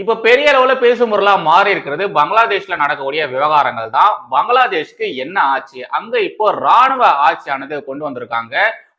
இப்ப பெரிய அளவுல பேசும் பொருளா மாறி இருக்கிறது பங்களாதேஷ்ல நடக்கக்கூடிய விவகாரங்கள் தான். பங்களாதேஷ்க்கு என்ன ஆட்சி அங்க இப்போ ராணுவ ஆட்சியானது கொண்டு வந்திருக்காங்க.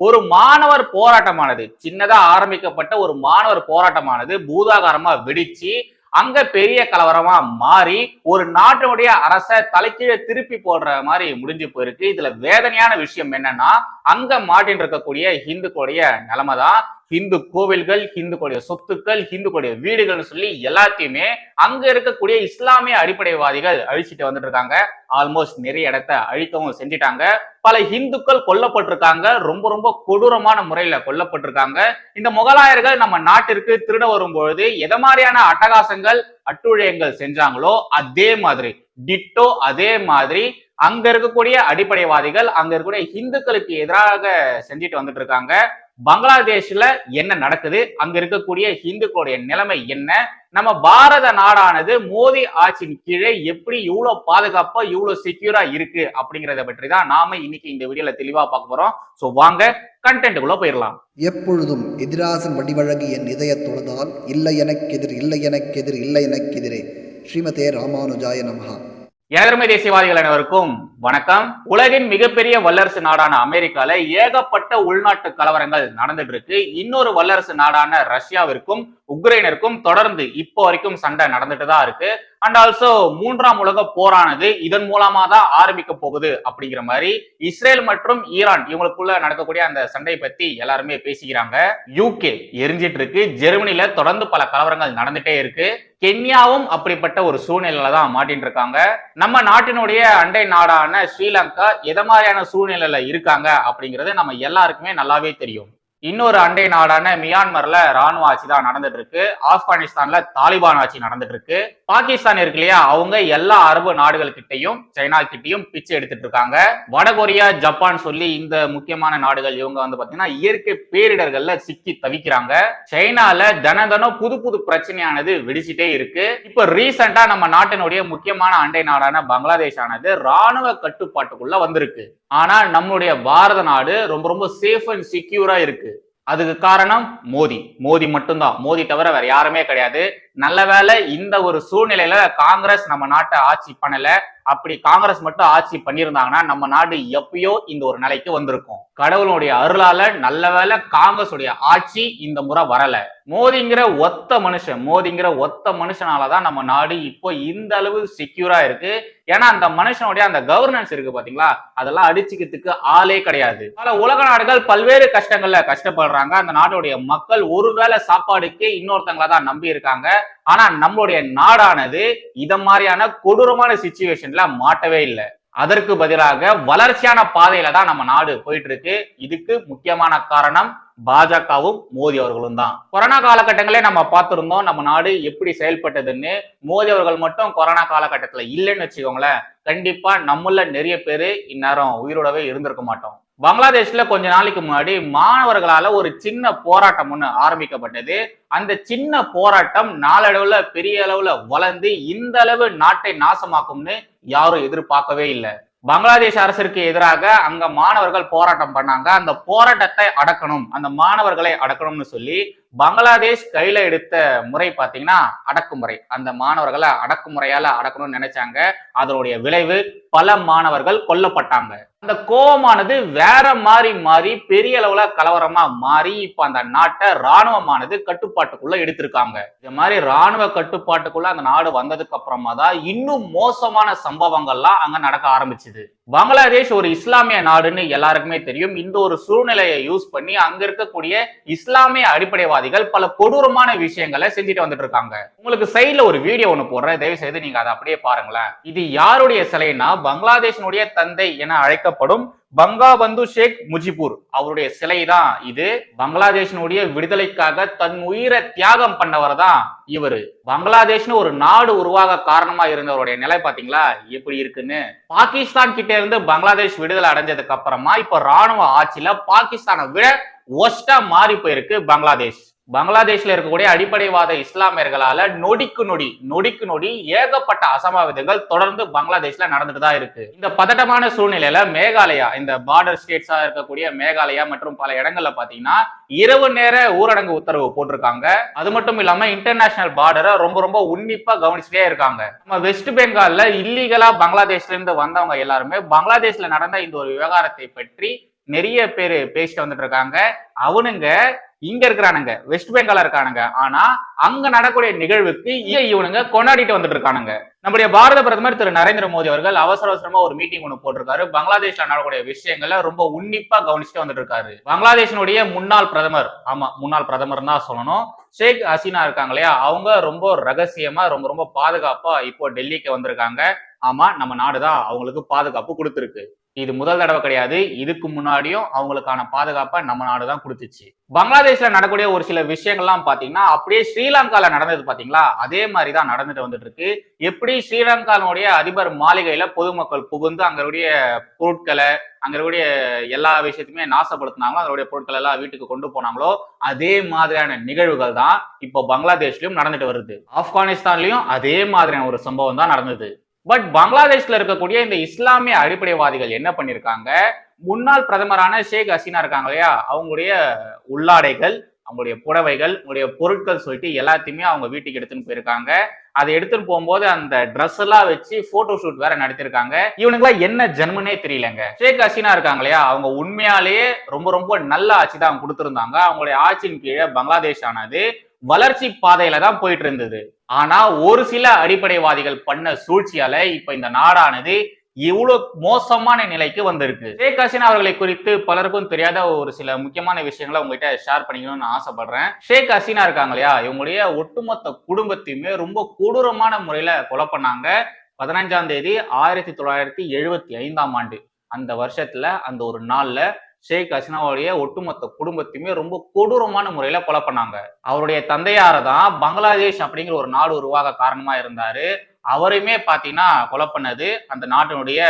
ஒரு மாணவர் போராட்டமானது சின்னதா ஆரம்பிக்கப்பட்ட ஒரு மாணவர் போராட்டமானது பூதாகாரமா வெடிச்சு அங்க பெரிய கலவரமா மாறி ஒரு நாட்டினுடைய அரச தலைக்கீழே திருப்பி போடுற மாதிரி முடிஞ்சு போயிருக்கு. இதுல வேதனையான விஷயம் என்னன்னா அங்க மாட்டின் இருக்கக்கூடிய ஹிந்துக்களுடைய நிலைமை தான் ஹிந்து கோவில்கள் ஹிந்துக்களுடைய சொத்துக்கள் ஹிந்துக்களுடைய வீடுகள்னு சொல்லி எல்லாத்தையுமே அங்க இருக்கக்கூடிய இஸ்லாமிய அடிப்படைவாதிகள் அழிச்சிட்டு வந்துட்டு இருக்காங்க ஆல்மோஸ்ட் நிறைய இடத்த அழிக்கவும் செஞ்சிட்டாங்க. பல இந்துக்கள் கொல்லப்பட்டிருக்காங்க. ரொம்ப ரொம்ப கொடூரமான முறையில கொல்லப்பட்டிருக்காங்க. இந்த முகலாயர்கள் நம்ம நாட்டிற்கு திருட வரும்பொழுது எத மாதிரியான அட்டகாசங்கள் அட்டுழியங்கள் செஞ்சாங்களோ அதே மாதிரி டிட்டோ அதே மாதிரி அங்க இருக்கக்கூடிய அடிப்படைவாதிகள் அங்க இருக்கக்கூடிய இந்துக்களுக்கு எதிராக செஞ்சுட்டு வந்துட்டு இருக்காங்க பங்களாதேஷ்ல என்ன நடக்குது? அங்க இருக்கக்கூடிய ஹிந்துக்களுடைய நிலைமை என்ன? நம்ம பாரத நாடானது மோடி ஆட்சியின் கீழே எப்படி இவ்வளவு பாதுகாப்பா இவ்வளவு செக்யூரா இருக்கு அப்படிங்கறத பற்றி தான் நாம இன்னைக்கு இந்த வீடியோல தெளிவா பார்க்க போறோம். சோ வாங்க கண்டென்ட்டுக்குள்ள போயிடலாம் எப்பொழுதும் எதிராசன் வடிவழகு என் இதய தொழுதால் இல்லை எனக்கெதிர் இல்லை எனக்கெதிர் இல்லை எனக்கெதிரே ஸ்ரீமதே ராமானுஜாய நமகா ஏழமை தேசியவாதிகள் அனைவருக்கும் வணக்கம். உலகின் மிகப்பெரிய வல்லரசு நாடான அமெரிக்கால ஏகப்பட்ட உள்நாட்டு கலவரங்கள் நடந்துட்டு இருக்கு. இன்னொரு வல்லரசு நாடான ரஷ்யாவிற்கும் உக்ரைனிற்கும் தொடர்ந்து இப்போ வரைக்கும் சண்டை நடந்துட்டு தான் இருக்கு. அண்ட் ஆல்சோ மூன்றாம் உலக போரானது இதன் மூலமா தான் ஆரம்பிக்க போகுது அப்படிங்கிற மாதிரி இஸ்ரேல் மற்றும் ஈரான் இவங்களுக்குள்ள நடக்கக்கூடிய அந்த சண்டை பத்தி எல்லாருமே பேசிக்கிறாங்க. யூகே எரிஞ்சிட்டு இருக்கு. ஜெர்மனில தொடர்ந்து பல கலவரங்கள் நடந்துட்டே இருக்கு. கென்யாவும் அப்படிப்பட்ட ஒரு சூழ்நிலையில தான் மாட்டின் இருக்காங்க நம்ம நாட்டினுடைய அண்டை நாடான ஸ்ரீலங்கா எத மாதிரியான சூழ்நிலையில இருக்காங்க அப்படிங்கிறது நம்ம எல்லாருக்குமே நல்லாவே தெரியும். இன்னொரு அண்டை நாடான மியான்மர்ல ராணுவ ஆட்சி தான் நடந்துட்டு இருக்கு ஆப்கானிஸ்தான்ல தாலிபான் ஆட்சி நடந்துட்டு இருக்கு பாகிஸ்தான் இருக்கு இல்லையா? அவங்க எல்லா அரபு நாடுகள் கிட்டையும் சைனா கிட்டையும் பிச்சை எடுத்துட்டு இருக்காங்க. வடகொரியா ஜப்பான் சொல்லி இந்த முக்கியமான நாடுகள் இவங்க வந்து பாத்தீங்கன்னா இயற்கை பேரிடர்கள்ல சிக்கி தவிக்கிறாங்க. சைனால தின தினம் புது புது பிரச்சனையானது வெடிச்சிட்டே இருக்கு. இப்ப ரீசெண்டா நம்ம நாட்டினுடைய முக்கியமான அண்டை நாடான பங்களாதேஷ் ஆனது ராணுவ கட்டுப்பாட்டுக்குள்ள வந்திருக்கு. ஆனால் நம்மளுடைய பாரத நாடு ரொம்ப ரொம்ப சேஃப் அண்ட் செக்யூரா இருக்கு. அதுக்கு காரணம் மோடி மோடி மட்டும்தான். மோடி தவிர வேற யாருமே கிடையாது. நல்ல வேலை இந்த ஒரு சூழ்நிலையில காங்கிரஸ் நம்ம நாட்டை ஆட்சி பண்ணல. அப்படி காங்கிரஸ் மட்டும் ஆட்சி பண்ணியிருந்தாங்கன்னா நம்ம நாடு எப்பயோ இந்த ஒரு நிலைக்கு வந்திருக்கும். கடவுளுடைய அருளால நல்ல வேலை காங்கிரஸ் உடைய ஆட்சி இந்த முறை வரல. மோதிங்கிற ஒத்த மனுஷன் மோதிங்கிற ஒத்த மனுஷனாலதான் நம்ம நாடு இப்போ இந்த அளவு செக்யூரா இருக்கு. ஏன்னா அந்த மனுஷனுடைய அந்த கவர்னன்ஸ் இருக்கு பாத்தீங்களா? அதெல்லாம் அடிச்சுக்கிறதுக்கு ஆளே கிடையாது. பல உலக நாடுகள் பல்வேறு கஷ்டங்கள்ல கஷ்டப்படுறாங்க. அந்த நாட்டுடைய மக்கள் ஒருவேளை சாப்பாடுக்கு இன்னொருத்தங்கள தான் நம்பி இருக்காங்க ஆனா நம்மளுடைய நாடானது இத மாதிரியான கொடூரமான சுச்சுவேஷன் சுச்சுவேஷன்ல மாட்டவே இல்லை. அதற்கு பதிலாக வளர்ச்சியான பாதையில தான் நம்ம நாடு போயிட்டு இருக்கு இதுக்கு முக்கியமான காரணம் பாஜகவும் மோடி அவர்களும் தான். கொரோனா காலகட்டங்களே நம்ம பார்த்திருந்தோம் நம்ம நாடு எப்படி செயல்பட்டதுன்னு. மோடி அவர்கள் மட்டும் கொரோனா காலகட்டத்துல இல்லைன்னு வச்சுக்கோங்களேன். கண்டிப்பா நம்மள நிறைய பேரு இந்நேரம் உயிரோடவே இருந்திருக்க மாட்டோம். பங்களாதேஷ்ல கொஞ்ச நாளைக்கு முன்னாடி மாணவர்களால ஒரு சின்ன போராட்டம் ஒண்ணு ஆரம்பிக்கப்பட்டது. அந்த சின்ன போராட்டம் நாளடைவுல பெரிய அளவுல வளர்ந்து இந்த அளவு நாட்டை நாசமாக்கும்னு யாரும் எதிர்பார்க்கவே இல்லை. பங்களாதேஷ் அரசிற்கு எதிராக அங்க மாணவர்கள் போராட்டம் பண்ணாங்க. அந்த போராட்டத்தை அடக்கணும் அந்த மாணவர்களை அடக்கணும்னு சொல்லி பங்களாதேஷ் கையில எடுத்த முறை பாத்தீங்கன்னா அடக்குமுறை. அந்த மாணவர்களை அடக்குமுறையால அடக்கணும்னு நினைச்சாங்க. அதனுடைய விளைவு பல மாணவர்கள் கொல்லப்பட்டாங்க. அந்த கோபமானது வேற மாதிரி மாறி பெரிய அளவுல கலவரமா மாறி இப்ப அந்த நாட்டை ராணுவமானது கட்டுப்பாட்டுக்குள்ள எடுத்திருக்காங்க. இந்த மாதிரி ராணுவ கட்டுப்பாட்டுக்குள்ள அந்த நாடு வந்ததுக்கு அப்புறமா தான் இன்னும் மோசமான சம்பவங்கள்லாம் அங்க நடக்க ஆரம்பிச்சுது. பங்களாதேஷ் ஒரு இஸ்லாமிய நாடுன்னு எல்லாருக்குமே தெரியும். இந்த ஒரு சூழ்நிலையை யூஸ் பண்ணி அங்க இருக்கக்கூடிய இஸ்லாமிய தீவிரவாதிகள் பல கொடூரமான விஷயங்களை செஞ்சுட்டு வந்துட்டு இருக்காங்க. உங்களுக்கு சைட்ல ஒரு வீடியோ ஒண்ணு போடுறேன். தயவு செய்து நீங்க அதை அப்படியே பாருங்களேன். இது யாருடைய சிலைனா பங்களாதேஷனுடைய தந்தை என அழைக்கப்படும் பங்காபந்து ஷேக் முஜிபூர். அவருடைய சிலை தான் இது. பங்களாதேஷனுடைய விடுதலைக்காக தன் உயிரை தியாகம் பண்ணவர் தான் இவரு. பங்களாதேஷ்னு ஒரு நாடு உருவாக காரணமா இருந்தவருடைய நிலை பாத்தீங்களா? எப்படி இருக்குன்னு? பாகிஸ்தான் கிட்ட இருந்து பங்களாதேஷ் விடுதலை அடைஞ்சதுக்கு அப்புறமா இப்ப ராணுவ ஆட்சியில பாகிஸ்தானை விட ஒஸ்டா மாறி போயிருக்கு பங்களாதேஷ். பங்களாதேஷ்ல இருக்கக்கூடிய அடிப்படைவாத இஸ்லாமியர்களால நொடிக்கு நொடி நொடிக்கு நொடி ஏகப்பட்ட அசம்பாவிதங்கள் தொடர்ந்து பங்களாதேஷ்ல நடந்துட்டு தான் இருக்கு. இந்த பதட்டமான சூழ்நிலையில மேகாலயா இந்த பார்டர் ஸ்டேட்ஸா இருக்கக்கூடிய மேகாலயா மற்றும் பல இடங்கள்ல பாத்தீங்கன்னா இரவு நேர ஊரடங்கு உத்தரவு போட்டிருக்காங்க. அது மட்டும் இல்லாம இன்டர்நேஷனல் பார்டரை ரொம்ப ரொம்ப உன்னிப்பா கவனிச்சுட்டே இருக்காங்க. நம்ம வெஸ்ட் பெங்கால்ல இல்லீகலா பங்களாதேஷ்ல இருந்து வந்தவங்க எல்லாருமே பங்களாதேஷ்ல நடந்த இந்த ஒரு விவகாரத்தை பற்றி நிறைய பேர் பேசிட்டு வந்துட்டு இருக்காங்க. அவனுங்க இங்க இருக்கிறானுங்க வெஸ்ட் பெங்கால இருக்கானுங்க. ஆனா அங்க நடக்கூடிய நிகழ்வுக்கு இவனுங்க கொண்டாடிட்டு வந்துட்டு இருக்கானுங்க. நம்முடைய பாரத பிரதமர் திரு நரேந்திர மோடி அவர்கள் அவசர அவசரமா ஒரு மீட்டிங் ஒன்று போட்டிருக்காரு. பங்களாதேஷ்ல நடக்கக்கூடிய விஷயங்களை ரொம்ப உன்னிப்பா கவனிச்சுட்டு வந்துட்டு இருக்காரு. பங்களாதேஷினுடைய முன்னாள் பிரதமர் ஆமா முன்னாள் பிரதமர் தான் சொல்லணும். ஷேக் ஹசீனா இருக்காங்க இல்லையா? அவங்க ரொம்ப ரகசியமா ரொம்ப ரொம்ப பாதுகாப்பா இப்போ டெல்லிக்கு வந்திருக்காங்க. ஆமா நம்ம நாடுதான் அவங்களுக்கு பாதுகாப்பு கொடுத்துருக்கு. இது முதல் தடவை கிடையாது. இதுக்கு முன்னாடியும் அவங்களுக்கான பாதுகாப்பை நம்ம நாடு தான் கொடுத்துச்சு. பங்களாதேஷ்ல நடக்கக்கூடிய ஒரு சில விஷயங்கள்லாம் பாத்தீங்கன்னா அப்படியே ஸ்ரீலங்கால நடந்தது பாத்தீங்களா? அதே மாதிரி தான் நடந்துட்டு வந்துட்டு இருக்கு எப்படி ஸ்ரீலங்கானுடைய அதிபர் மாளிகையில பொதுமக்கள் புகுந்து அங்களுடைய பொருட்களை அங்க இருக்கக்கூடிய எல்லா விஷயத்தையுமே நாசப்படுத்தினாங்களோ அதனுடைய பொருட்கள் எல்லாம் வீட்டுக்கு கொண்டு போனாங்களோ அதே மாதிரியான நிகழ்வுகள் தான் இப்போ பங்களாதேஷ்லயும் நடந்துட்டு வருது. ஆப்கானிஸ்தான்லயும் அதே மாதிரியான ஒரு சம்பவம் தான் நடந்தது. பட் பங்களாதேஷ்ல இருக்கக்கூடிய இந்த இஸ்லாமிய அடிப்படைவாதிகள் என்ன பண்ணிருக்காங்க? முன்னாள் பிரதமரான ஷேக் ஹசீனா இருக்காங்க இல்லையா? அவங்களுடைய உள்ளாடைகள் அவங்களுடைய புடவைகள் அவங்களுடைய பொருட்கள் சொல்லிட்டு எல்லாத்தையுமே அவங்க வீட்டுக்கு எடுத்துன்னு போயிருக்காங்க. அதை எடுத்துட்டு போகும்போது அந்த ட்ரெஸ் எல்லாம் வச்சு போட்டோ ஷூட் வேற நடத்திருக்காங்க. இவனுங்களாம் என்ன ஜென்மனே தெரியலங்க. ஷேக் ஹசீனா இருக்காங்க இல்லையா? அவங்க உண்மையாலேயே ரொம்ப ரொம்ப நல்ல ஆட்சி தான் அவங்க அவங்களுடைய ஆட்சியின் கீழே பங்களாதேஷ் ஆனது. வளர்ச்சி பாதையில தான் போயிட்டு இருந்தது. ஆனா ஒரு சில அடிப்படைவாதிகள் பண்ண சூழ்ச்சியால இப்ப இந்த நாடானது இவ்வளவு மோசமான நிலைக்கு வந்திருக்கு. ஷேக் ஹசீனா அவர்களை குறித்து பலருக்கும் தெரியாத ஒரு சில முக்கியமான விஷயங்களை உங்ககிட்ட ஷேர் பண்ணிக்கணும்னு ஆசைப்படுறேன். ஷேக் ஹசீனா இருக்காங்க இல்லையா? இவங்களுடைய ஒட்டுமொத்த குடும்பத்தையுமே ரொம்ப கொடூரமான முறையில கொலை பண்ணாங்க. பதினஞ்சாம் தேதி ஆயிரத்தி தொள்ளாயிரத்தி எழுபத்தி ஐந்தாம் ஆண்டு. அந்த வருஷத்துல அந்த ஒரு நாள்ல ஷேக் ஹசீனாவுடைய ஒட்டுமொத்த குடும்பத்தையுமே ரொம்ப கொடூரமான முறையில கொலை பண்ணாங்க. அவருடைய தந்தையார தான் பங்களாதேஷ் அப்படிங்கிற ஒரு நாடு உருவாக காரணமா இருந்தாரு. அவரையுமே பாத்தீங்கன்னா கொலை பண்ணது அந்த நாட்டினுடைய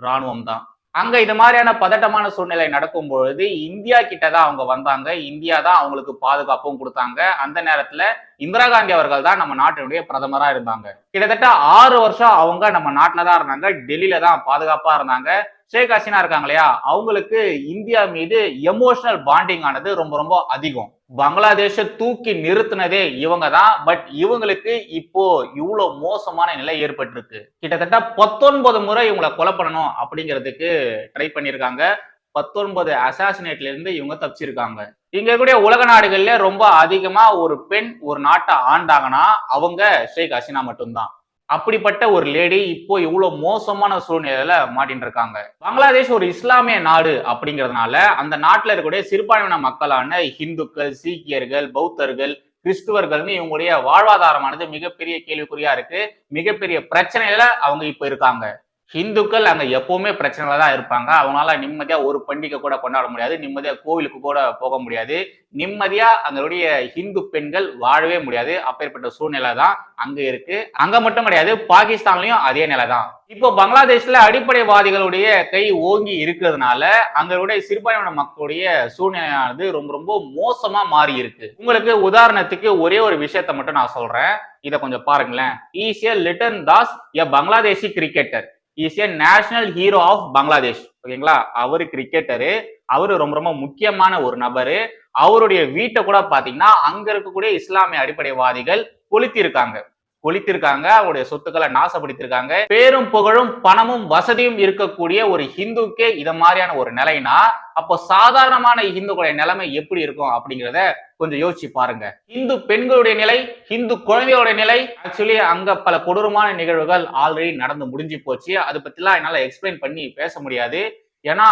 ராணுவம் தான். அங்க இது மாதிரியான பதட்டமான சூழ்நிலை நடக்கும் பொழுது இந்தியா கிட்ட தான் அவங்க வந்தாங்க. இந்தியா தான் அவங்களுக்கு பாதுகாப்பும் கொடுத்தாங்க. அந்த நேரத்துல இந்திரா காந்தி அவர்கள் தான் நம்ம நாட்டினுடைய பிரதமராக இருந்தாங்க. கிட்டத்தட்ட ஆறு வருஷம் அவங்க நம்ம நாட்டில் தான் இருந்தாங்க. டெல்லியில தான் பாதுகாப்பாக இருந்தாங்க. ஷேக் ஹசீனா இருக்காங்க இல்லையா? அவங்களுக்கு இந்தியா மீது எமோஷனல் பாண்டிங் ஆனது ரொம்ப ரொம்ப அதிகம். பங்களாதேஷ தூக்கி நிறுத்தினதே இவங்க தான். பட் இவங்களுக்கு இப்போ இவ்வளவு மோசமான நிலை ஏற்பட்டிருக்கு. கிட்டத்தட்ட பத்தொன்பது முறை இவங்களை கொலை பண்ணணும் அப்படிங்கிறதுக்கு ட்ரை பண்ணியிருக்காங்க. பத்தொன்பது அசாசினேட்ல இருந்து இவங்க தப்பிச்சிருக்காங்க. இங்க கூடிய உலக நாடுகள்ல ரொம்ப அதிகமா ஒரு பெண் ஒரு நாட்டை ஆண்டாங்கன்னா அவங்க ஷேக் ஹசீனா மட்டும்தான். அப்படிப்பட்ட ஒரு லேடி இப்போ இவ்வளவு மோசமான சூழ்நிலையில மாட்டின் இருக்காங்க பங்களாதேஷ் ஒரு இஸ்லாமிய நாடு அப்படிங்கிறதுனால அந்த நாட்டுல இருக்கக்கூடிய சிறுபான்மையின மக்களான ஹிந்துக்கள் சீக்கியர்கள் பௌத்தர்கள் கிறிஸ்துவர்கள்னு இவங்களுடைய வாழ்வாதாரமானது மிகப்பெரிய கேள்விக்குறியா இருக்கு. மிகப்பெரிய பிரச்சனையில அவங்க இப்ப இருக்காங்க. ஹிந்துக்கள் அங்க எப்பவுமே பிரச்சனையில தான் இருப்பாங்க. அவங்களால நிம்மதியா ஒரு பண்டிகை கூட கொண்டாட முடியாது. நிம்மதியா கோவிலுக்கு கூட போக முடியாது. நிம்மதியா அங்களுடைய ஹிந்து பெண்கள் வாழவே முடியாது. அப்பேற்பட்ட சூழ்நிலை தான் அங்க இருக்கு. அங்க மட்டும் கிடையாது பாகிஸ்தான்லயும் அதே நிலை தான் இப்போ பங்களாதேஷ்ல அடிப்படைவாதிகளுடைய கை ஓங்கி இருக்கிறதுனால அங்களுடைய சிறுபான்மையின மக்களுடைய சூழ்நிலையானது ரொம்ப ரொம்ப மோசமா மாறி இருக்கு உங்களுக்கு உதாரணத்துக்கு ஒரே ஒரு விஷயத்த மட்டும் நான் சொல்றேன். இதை கொஞ்சம் பாருங்களேன். ஈஸியா Liton Das a Bangladeshi cricketer. Is a national hero of Bangladesh ஓகேங்களா? அவரு கிரிக்கெட்டரு அவரு ரொம்ப ரொம்ப முக்கியமான ஒரு நபரு. அவருடைய வீட்டை கூட பாத்தீங்கன்னா அங்க இருக்கக்கூடிய இஸ்லாமிய அடிப்படைவாதிகள் கொளுத்திருக்காங்க ஒழித்திருக்காங்க அவருடைய சொத்துக்களை நாசப்படுத்திருக்காங்க. பேரும் புகழும் பணமும் வசதியும் இருக்கக்கூடிய ஒரு ஹிந்துக்கே இத மாதிரியான ஒரு நிலைனா அப்போ சாதாரணமான ஹிந்துக்களுடைய நிலைமை எப்படி இருக்கும் அப்படிங்கிறத கொஞ்சம் யோசிச்சு பாருங்க. இந்து பெண்களுடைய நிலை இந்து குழந்தையோட நிலை ஆக்சுவலி அங்க பல கொடூரமான நிகழ்வுகள் ஆல்ரெடி நடந்து முடிஞ்சு போச்சு. அதை பத்திலாம் என்னால எக்ஸ்பிளைன் பண்ணி பேச முடியாது. ஏன்னா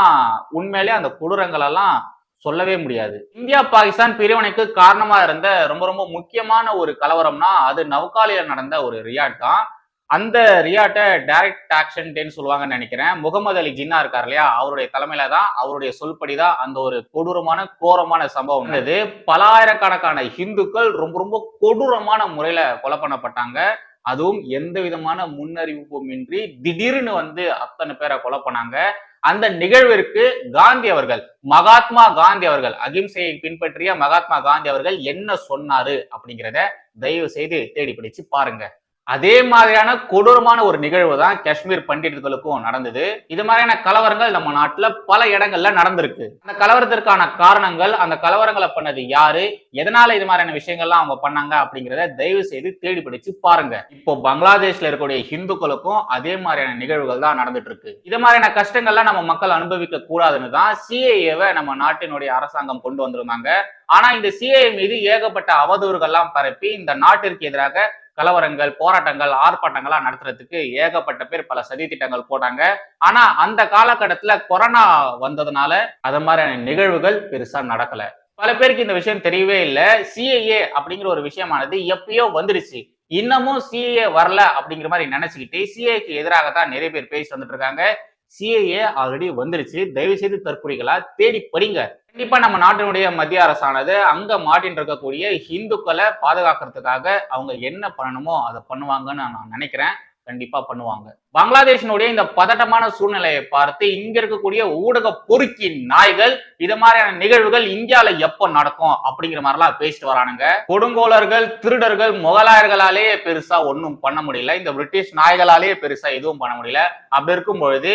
உண்மையிலே அந்த கொடூரங்கள் எல்லாம் சொல்லவே முடியாது. இந்தியா பாகிஸ்தான் பிரிவினைக்கு காரணமா இருந்த ரொம்ப ரொம்ப முக்கியமான ஒரு கலவரம்னா அது நவ்காலியில நடந்த ஒரு ரியாட் தான். அந்த ரியாட்டை டைரக்ட் ஆக்ஷன் டேன்னு சொல்லுவாங்கன்னு நினைக்கிறேன். முகமது அலி ஜின்னா இருக்கார் இல்லையா? அவருடைய தலைமையில தான் அவருடைய சொல்படி தான் அந்த ஒரு கொடூரமான கோரமான சம்பவம் இருந்தது பலாயிரக்கணக்கான இந்துக்கள் ரொம்ப ரொம்ப கொடூரமான முறையில கொலை பண்ணப்பட்டாங்க. அதுவும் எந்த விதமான முன்னறிவிப்பும் இன்றி திடீர்னு வந்து அத்தனை பேரை கொலை பண்ணாங்க. அந்த நிகழ்விற்கு காந்தி அவர்கள் மகாத்மா காந்தி அவர்கள் அகிம்சையை பின்பற்றிய மகாத்மா காந்தி அவர்கள் என்ன சொன்னாரு அப்படிங்கிறத தயவு செய்து தேடி பிடிச்சு பாருங்க. அதே மாதிரியான கொடூரமான ஒரு நிகழ்வு தான் காஷ்மீர் பண்டிட்டுகளுக்கும் நடந்தது. இது மாதிரியான கலவரங்கள் நம்ம நாட்டில் பல இடங்கள்ல நடந்திருக்கு. அந்த கலவரத்திற்கான காரணங்கள் அந்த கலவரங்களை பண்ணது யாரு? எதனால இது மாதிரியான விஷயங்கள்லாம் அவங்க பண்ணாங்க அப்படிங்கிறத தயவு செய்து தேடி பிடிச்சு பாருங்க. இப்போ பங்களாதேஷ்ல இருக்கக்கூடிய ஹிந்துக்களுக்கும் அதே மாதிரியான நிகழ்வுகள் தான் நடந்துட்டு இருக்கு இது மாதிரியான கஷ்டங்கள்லாம் நம்ம மக்கள் அனுபவிக்க கூடாதுன்னு தான் சிஏஏவை நம்ம நாட்டினுடைய அரசாங்கம் கொண்டு வந்திருந்தாங்க. ஆனா இந்த சிஏஏ மீது ஏகப்பட்ட அவதூறுகள்லாம் பரப்பி இந்த நாட்டிற்கு எதிராக கலவரங்கள் போராட்டங்கள் ஆர்ப்பாட்டங்கள்லாம் நடத்துறதுக்கு ஏகப்பட்ட பேர் பல சதி திட்டங்கள் போட்டாங்க. ஆனா அந்த காலகட்டத்துல கொரோனா வந்ததுனால அது மாதிரியான நிகழ்வுகள் பெருசா நடக்கல. பல பேருக்கு இந்த விஷயம் தெரியவே இல்லை. சிஏஏ அப்படிங்கிற ஒரு விஷயமானது எப்பயோ வந்துடுச்சு இன்னமும் சிஏஏ வரல அப்படிங்கிற மாதிரி நினைச்சுக்கிட்டு சிஏக்கு எதிராக தான் நிறைய பேர் பேசி வந்துட்டு இருக்காங்க. சிஏஏ ஆல்ரெடி வந்துருச்சு. தயவு செய்து தற்கொலைகளா தேடி படிங்க. கண்டிப்பா நம்ம நாட்டினுடைய மத்திய அரசானது அங்க மாட்டின் இருக்கக்கூடிய இந்துக்களை பாதுகாக்கிறதுக்காக அவங்க என்ன பண்ணணுமோ அதை பண்ணுவாங்கன்னு நான் நினைக்கிறேன். கண்டிப்பா பண்ணுவாங்க. பங்களாதேஷினுடைய இந்த பதட்டமான சூழ்நிலையை பார்த்து இங்க இருக்கக்கூடிய ஊடக பொறுக்கி நாய்கள் இது மாதிரியான நிகழ்வுகள் இந்தியாவில எப்போ நடக்கும் அப்படிங்கிற மாதிரிலாம் பேசிட்டு வரானுங்க. கொடுங்கோலர்கள் திருடர்கள் முகலாயர்களாலே பெருசா ஒன்றும் பண்ண முடியல. இந்த பிரிட்டிஷ் நாய்களாலே பெருசா எதுவும் பண்ண முடியல. அப்படி இருக்கும் பொழுது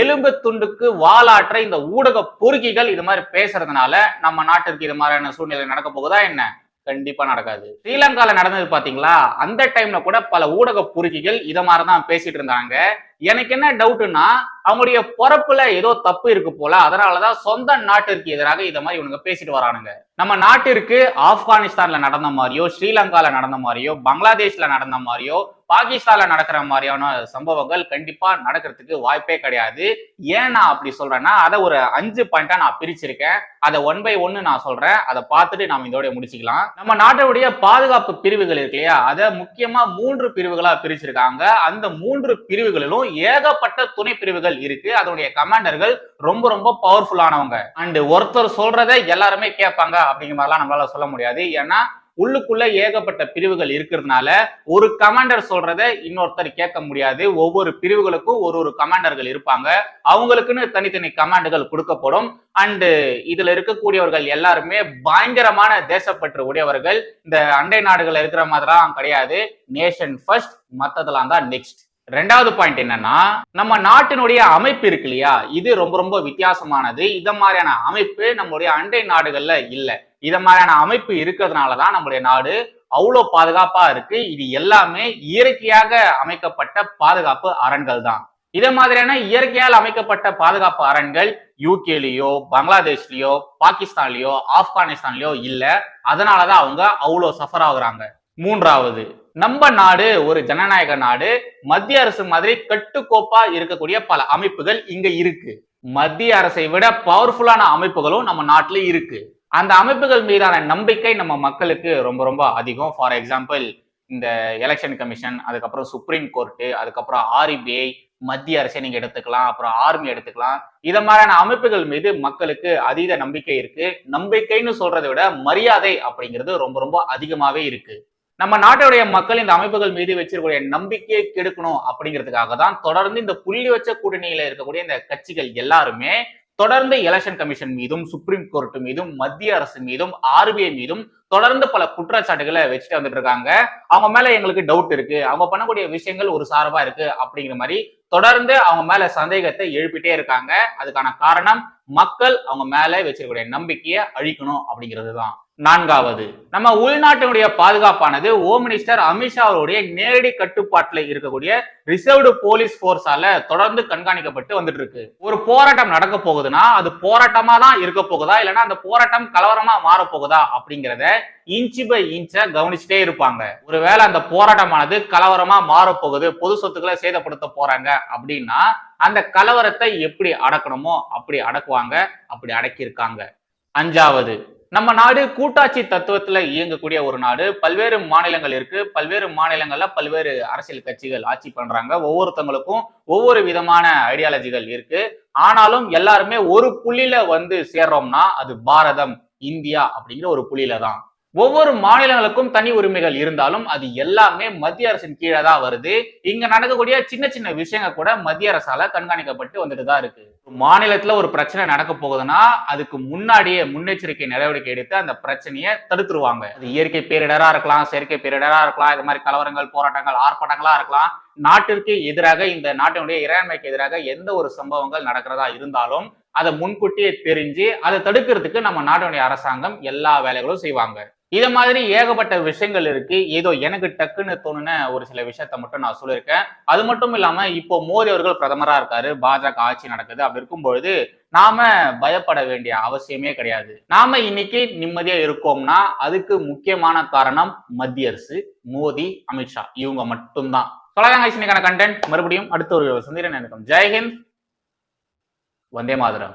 எலும்பு துண்டுக்கு வாலாற்ற இந்த ஊடக பொறுக்கிகள் இது மாதிரி பேசுறதுனால நம்ம நாட்டிற்கு இது மாதிரியான சூழ்நிலை நடக்க போகுதா என்ன? கண்டிப்பா நடக்காது. ஸ்ரீலங்கால நடந்தது பாத்தீங்களா? அந்த டைம்ல கூட பல ஊடக பொறுக்கிகள் இதை மாதிரிதான் பேசிட்டு இருந்தாங்க. எனக்கு என்ன டவுட்னா அவங்களுடைய பொறப்புல ஏதோ தப்பு இருக்கு போல அதனாலதான் சொந்த நாட்டிற்கு எதிராக இதை மாதிரி இவனுங்க பேசிட்டு வரானுங்க. நம்ம நாட்டிற்கு ஆப்கானிஸ்தான்ல நடந்த மாதிரியோ ஸ்ரீலங்கால நடந்த மாதிரியோ பங்களாதேஷ்ல நடந்த மாதிரியோ பாகிஸ்தான்ல நடக்கிற மாதிரியான சம்பவங்கள் கண்டிப்பா நடக்கிறதுக்கு வாய்ப்பே கிடையாது. ஏன் நான் அப்படி சொல்றேன்னா அதை ஒரு அஞ்சு பாயிண்டா நான் பிரிச்சிருக்கேன். அதை ஒன் பை ஒன்னு நான் சொல்றேன். அதை பார்த்துட்டு நாம இதோட முடிச்சுக்கலாம். நம்ம நாட்டுடைய பாதுகாப்பு பிரிவுகள் இருக்கு இல்லையா? அதை முக்கியமா மூன்று பிரிவுகளா பிரிச்சிருக்காங்க. அந்த மூன்று பிரிவுகளிலும் ஏகப்பட்ட துணை பிரிவுகள் இருக்கு. அதனுடைய கமாண்டர்கள் ரொம்ப ரொம்ப பவர்ஃபுல்லானவங்க அண்ட் ஒருத்தர் சொல்றதை எல்லாருமே கேட்பாங்க அப்படிங்கிற மாதிரிலாம் நம்மளால சொல்ல முடியாது. ஏன்னா உள்ளுக்குள்ள ஏகப்பட்ட பிரிவுகள் இருக்கிறதுனால ஒரு கமாண்டர் சொல்றதை இன்னொருத்தர் கேட்க முடியாது. ஒவ்வொரு பிரிவுகளுக்கும் ஒரு ஒரு கமாண்டர்கள் இருப்பாங்க. அவங்களுக்குன்னு தனித்தனி கமாண்டுகள் கொடுக்கப்படும். அண்டு இதுல இருக்கக்கூடியவர்கள் எல்லாருமே பயங்கரமான தேசப்பற்று உடையவர்கள். இந்த அண்டை நாடுகள் இருக்கிற மாதிரிலாம் கிடையாது. நேஷன் ஃபர்ஸ்ட் மத்ததெல்லாம் தான் நெக்ஸ்ட் ரெண்டாவது பாயிண்ட் என்னன்னா நம்ம நாட்டினுடைய அமைப்பு இருக்கு இல்லையா? இது ரொம்ப ரொம்ப வித்தியாசமானது. இத மாதிரியான அமைப்பு நம்மளுடைய அண்டை நாடுகள்ல இல்ல. இத மாதிரியான அமைப்பு இருக்கிறதுனாலதான் நம்மளுடைய நாடு அவ்வளோ பாதுகாப்பா இருக்கு. இது எல்லாமே இயற்கையாக அமைக்கப்பட்ட பாதுகாப்பு அரண்கள் தான். இதே மாதிரியான இயற்கையால் அமைக்கப்பட்ட பாதுகாப்பு அரண்கள் யூகேலயோ பங்களாதேஷ்லயோ பாகிஸ்தான்லயோ ஆப்கானிஸ்தான்லயோ இல்ல. அதனாலதான் அவங்க அவ்வளோ சஃபர் ஆகுறாங்க. மூன்றாவது நம்ம நாடு ஒரு ஜனநாயக நாடு மத்திய அரசு மாதிரி கட்டுக்கோப்பா இருக்கக்கூடிய பல அமைப்புகள் இங்க இருக்கு. மத்திய அரசை விட பவர்ஃபுல்லான அமைப்புகளும் நம்ம நாட்டுல இருக்கு. அந்த அமைப்புகள் மீதான நம்பிக்கை நம்ம மக்களுக்கு ரொம்ப ரொம்ப அதிகம். ஃபார் எக்ஸாம்பிள் இந்த எலெக்ஷன் கமிஷன் அதுக்கப்புறம் சுப்ரீம் கோர்ட்டு அதுக்கப்புறம் ஆர்பிஐ மத்திய அரசை நீங்க எடுத்துக்கலாம் அப்புறம் ஆர்மி எடுத்துக்கலாம். இத மாதிரியான அமைப்புகள் மீது மக்களுக்கு அதீத நம்பிக்கை இருக்கு. நம்பிக்கைன்னு சொல்றதை விட மரியாதை அப்படிங்கிறது ரொம்ப ரொம்ப அதிகமாவே இருக்கு. நம்ம நாட்டுடைய மக்கள் இந்த அமைப்புகள் மீது வச்சிருக்கக்கூடிய நம்பிக்கையை கெடுக்கணும் அப்படிங்கிறதுக்காக தான் தொடர்ந்து இந்த புள்ளி வச்ச கூட்டணியில இருக்கக்கூடிய இந்த கட்சிகள் எல்லாருமே தொடர்ந்து எலெக்ஷன் கமிஷன் மீதும் சுப்ரீம் கோர்ட் மீதும் மத்திய அரசு மீதும் ஆர்பிஐ மீதும் தொடர்ந்து பல குற்றச்சாட்டுகளை வச்சுட்டு வந்துட்டு இருக்காங்க. அவங்க மேல எங்களுக்கு டவுட் இருக்கு. அவங்க பண்ணக்கூடிய விஷயங்கள் ஒரு சார்பா இருக்கு அப்படிங்கிற மாதிரி தொடர்ந்து அவங்க மேல சந்தேகத்தை எழுப்பிட்டே இருக்காங்க. அதுக்கான காரணம் மக்கள் அவங்க மேல வச்சிருக்கக்கூடிய நம்பிக்கையை அழிக்கணும் அப்படிங்கிறது தான். நான்காவது. நம்ம உள்நாட்டினுடைய பாதுகாப்பானது ஹோம் மினிஸ்டர் அமித்ஷா அவருடைய நேரடி கட்டுப்பாட்டில் இருக்கக்கூடிய ரிசர்வ்டு போலீஸ் போர்ஸால தொடர்ந்து கண்காணிக்கப்பட்டு வந்துட்டு இருக்கு ஒரு போராட்டம் நடக்க போகுதுன்னா அது போராட்டமா தான் இருக்க போகுதா? இல்லைன்னா அந்த போராட்டம் கலவரமா மாற போகுதா? அப்படிங்கிறத இன்ச்சு பை இன்ச்ச கவனிச்சுட்டே இருப்பாங்க. ஒருவேளை அந்த போராட்டமானது கலவரமா மாற போகுது பொது சொத்துக்களை சேதப்படுத்த போறாங்க அப்படின்னா அந்த கலவரத்தை எப்படி அடக்கணுமோ அப்படி அடக்குவாங்க அப்படி அடக்கியிருக்காங்க. அஞ்சாவது. நம்ம நாடு கூட்டாட்சி தத்துவத்துல இயங்கக்கூடிய ஒரு நாடு. பல்வேறு மாநிலங்கள் இருக்கு. பல்வேறு மாநிலங்கள்ல பல்வேறு அரசியல் கட்சிகள் ஆட்சி பண்றாங்க. ஒவ்வொருத்தங்களுக்கும் ஒவ்வொரு விதமான ஐடியாலஜிகள் இருக்கு. ஆனாலும் எல்லாருமே ஒரு புள்ளியில வந்து சேர்றோம்னா அது பாரதம் இந்தியா அப்படிங்கிற ஒரு புள்ளியில தான். ஒவ்வொரு மாநிலங்களுக்கும் தனி உரிமைகள் இருந்தாலும் அது எல்லாமே மத்திய அரசின் கீழே தான் வருது. இங்க நடக்கக்கூடிய சின்ன சின்ன விஷயங்கள் கூட மத்திய அரசால கண்காணிக்கப்பட்டு வந்துட்டு தான் இருக்கு. மாநிலத்துல ஒரு பிரச்சனை நடக்க போகுதுன்னா அதுக்கு முன்னாடியே முன்னெச்சரிக்கை நடவடிக்கை எடுத்து அந்த பிரச்சனையை தடுத்துருவாங்க. அது இயற்கை பேரிடரா இருக்கலாம் செயற்கை பேரிடரா இருக்கலாம் இது மாதிரி கலவரங்கள் போராட்டங்கள் ஆர்ப்பாட்டங்களா இருக்கலாம். நாட்டிற்கு எதிராக இந்த நாட்டினுடைய இறையாண்மைக்கு எதிராக எந்த ஒரு சம்பவங்கள் நடக்கிறதா இருந்தாலும் அதை முன்கூட்டியே தெரிஞ்சு அதை தடுக்கிறதுக்கு நம்ம நாட்டினுடைய அரசாங்கம் எல்லா வேலைகளும் செய்வாங்க. இத மாதிரி ஏகப்பட்ட விஷயங்கள் இருக்கு. ஏதோ எனக்கு டக்குன்னு தோணுன ஒரு சில விஷயத்த மட்டும் நான் சொல்லியிருக்கேன் அது மட்டும் இல்லாம இப்போ மோடி அவர்கள் பிரதமரா இருக்காரு. பாஜக ஆட்சி நடக்குது. அப்படி இருக்கும் பொழுது நாம பயப்பட வேண்டிய அவசியமே கிடையாது. நாம இன்னைக்கு நிம்மதியா இருக்கோம்னா அதுக்கு முக்கியமான காரணம் மத்திய அரசு மோடி அமித்ஷா இவங்க மட்டும்தான். சொல்லலாம் இன்னைக்கான கண்டென்ட் மறுபடியும் அடுத்த ஒரு சந்திரன் எனக்கும் ஜெய்ஹிந்த் வந்தே மாதரம்.